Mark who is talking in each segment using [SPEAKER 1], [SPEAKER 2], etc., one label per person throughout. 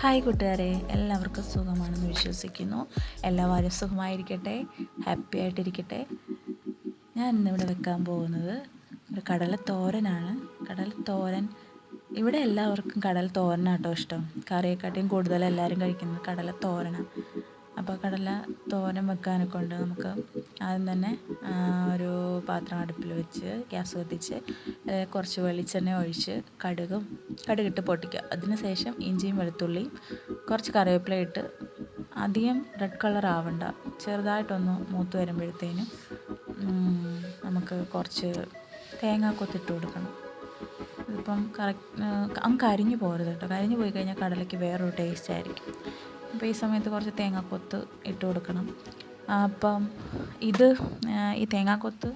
[SPEAKER 1] Hi കൂട്ടുകാരെ. എല്ലാവർക്കും സുഖമാണെന്ന് വിശ്വസിക്കുന്നു. എല്ലാവരും സുഖമായിരിക്കട്ടെ. ഹാപ്പി ആയിട്ടിരിക്കട്ടെ. ഞാൻ ഇന്നിവിടെ വെക്കാൻ പോകുന്നത് ഒരു കടല തോരനാണ് തോരൻ ഇവിടെ എല്ലാവർക്കും കടൽ തോരനാട്ടോ ഇഷ്ടം. കറിയെക്കാട്ടിയും കൂടുതൽ എല്ലാവരും കഴിക്കുന്നത് കടല തോരനാണ് അപ്പോൾ കടല തോരൻ വെക്കാനൊക്കെ ഉണ്ട്. നമുക്ക് ആദ്യം തന്നെ ഒരു പാത്രം അടുപ്പിൽ വെച്ച് ഗ്യാസ് കത്തിച്ച് കുറച്ച് വെളിച്ചെണ്ണ ഒഴിച്ച് കടുകും കടുകിട്ട് പൊട്ടിക്കുക. അതിന് ശേഷം ഇഞ്ചിയും വെളുത്തുള്ളിയും കുറച്ച് കറിവേപ്പില ഇട്ട് അധികം റെഡ് കളർ ആവണ്ട. ചെറുതായിട്ടൊന്ന് മൂത്ത് വരുമ്പോഴത്തേനും നമുക്ക് കുറച്ച് തേങ്ങാക്കൊത്തിട്ട് കൊടുക്കണം. ഇതിപ്പം കറക്റ്റ് അങ്ങ് കരിഞ്ഞു പോകരുത് കേട്ടോ. കരിഞ്ഞു പോയി കഴിഞ്ഞാൽ കടലയ്ക്ക് വേറൊരു ടേസ്റ്റ് ആയിരിക്കും. അപ്പോൾ ഈ സമയത്ത് കുറച്ച് തേങ്ങാക്കൊത്ത് ഇട്ട് കൊടുക്കണം. അപ്പം ഇത് ഈ തേങ്ങാക്കൊത്ത്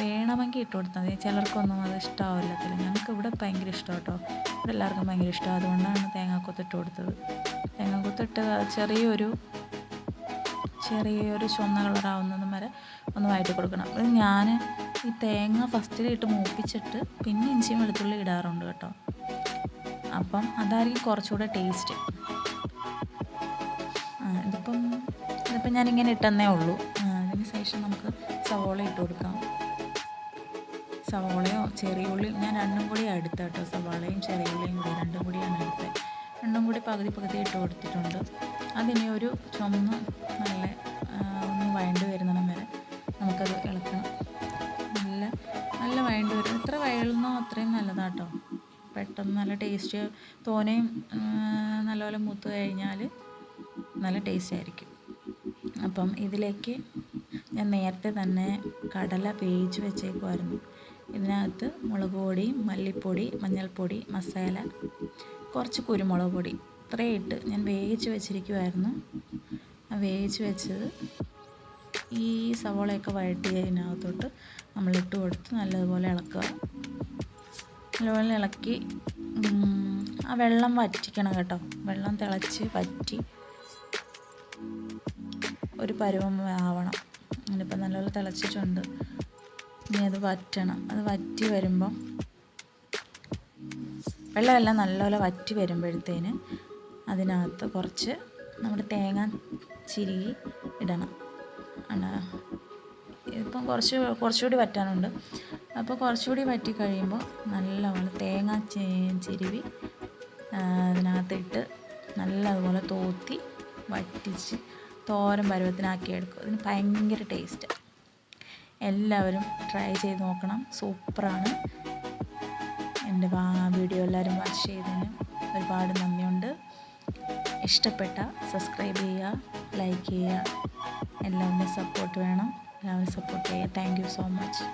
[SPEAKER 1] വേണമെങ്കിൽ ഇട്ട് കൊടുത്താൽ മതി. ചിലർക്കൊന്നും അത് ഇഷ്ടമാവില്ലാത്തില്ല ഞങ്ങൾക്ക് ഇവിടെ ഭയങ്കര ഇഷ്ടം കേട്ടോ. ഇവിടെ എല്ലാവർക്കും ഭയങ്കര ഇഷ്ടം. അതുകൊണ്ടാണ് തേങ്ങാക്കൊത്ത് ഇട്ട് കൊടുത്തത്. തേങ്ങാക്കൊത്ത് ഇട്ട് ചെറിയൊരു ചെറിയൊരു ചുവന്ന കളറാവുന്നതും വരെ ഒന്ന് വഴറ്റി കൊടുക്കണം. അത് ഞാൻ ഈ തേങ്ങ ഫസ്റ്റിലിട്ട് മൂപ്പിച്ചിട്ട് പിന്നെ ഇഞ്ചിയും വെളുത്തുള്ളി ഇടാറുണ്ട് കേട്ടോ. അപ്പം അതായിരിക്കും കുറച്ചുകൂടെ ടേസ്റ്റ് ഇതിപ്പം ഇതിപ്പം ഞാനിങ്ങനെ ഇട്ടെന്നേ ഉള്ളൂ. അതിന് ശേഷം നമുക്ക് സവോള ഇട്ട് കൊടുക്കാം. സവോളയോ ചെറിയ ഉള്ളി ഞാൻ രണ്ടും കൂടി എടുത്ത കേട്ടോ. സവാളയും ചെറിയ ഉള്ളിയും കൂടി രണ്ടും കൂടിയാണ് എടുത്തത് രണ്ടും കൂടി പകുതി പകുതി ഇട്ട് കൊടുത്തിട്ടുണ്ട്. അതിനെ ഒരു ചുമന്ന് നല്ല ഒന്ന് വഴണ്ട് വരുന്നിടം വരെ നമുക്കത് ഇളക്കണം. നല്ല നല്ല വഴണ്ട് വരും. എത്ര വയളുന്നോ അത്രയും നല്ലതാട്ടോ പെട്ടെന്ന് നല്ല ടേസ്റ്റ് തോനെയും നല്ലപോലെ മൂത്ത് കഴിഞ്ഞാൽ നല്ല ടേസ്റ്റ് ആയിരിക്കും. അപ്പം ഇതിലേക്ക് ഞാൻ നേരത്തെ തന്നെ കടല വേവിച്ച് വെച്ചേക്കുമായിരുന്നു ഇതിനകത്ത് മുളക് പൊടി മല്ലിപ്പൊടി മഞ്ഞൾപ്പൊടി മസാല കുറച്ച് കുരുമുളക് പൊടി. ഇത്രയും ഇട്ട് ഞാൻ വേവിച്ച് വെച്ചിരിക്കുമായിരുന്നു വേവിച്ച് വെച്ചത് ഈ സവോളയൊക്കെ വഴട്ടി അതിനകത്തോട്ട് നമ്മളിട്ട് കൊടുത്ത് നല്ലതുപോലെ ഇളക്കുക. നല്ലപോലെ ഇളക്കി ആ വെള്ളം വറ്റിക്കണം കേട്ടോ. വെള്ളം തിളച്ച് വറ്റി. ഒരു പരുവം ആവണം. അതിനിപ്പോൾ നല്ലപോലെ തിളച്ചിട്ടുണ്ട്. ഇനി അത് വറ്റണം. അത് വറ്റി വരുമ്പം വെള്ളമെല്ലാം നല്ലപോലെ വറ്റി വരുമ്പോഴത്തേന് അതിനകത്ത് കുറച്ച് നമ്മുടെ തേങ്ങ ചിരുകി ഇടണം. ആണ് ഇപ്പം കുറച്ച് കുറച്ചുകൂടി വറ്റാനുണ്ട്. അപ്പോൾ കുറച്ചുകൂടി വറ്റി കഴിയുമ്പോൾ നല്ലപോലെ തേങ്ങ ചിരുവി അതിനകത്തിട്ട് നല്ലതുപോലെ തോത്തി വറ്റിച്ച് തോരൻ പരുവത്തിനാക്കി എടുക്കും അതിന് ഭയങ്കര ടേസ്റ്റ് എല്ലാവരും ട്രൈ ചെയ്ത് നോക്കണം. സൂപ്പറാണ്. എന്റെ വീഡിയോ എല്ലാവരും വാച്ച് ചെയ്തതിന് ഒരുപാട് നന്ദിയുണ്ട്. ഇഷ്ടപ്പെട്ട സബ്സ്ക്രൈബ് ചെയ്യുക ലൈക്ക് ചെയ്യുക. എല്ലാവരുടെയും സപ്പോർട്ട് വേണം. എല്ലാവരും സപ്പോർട്ട് ചെയ്യുക. Thank you so much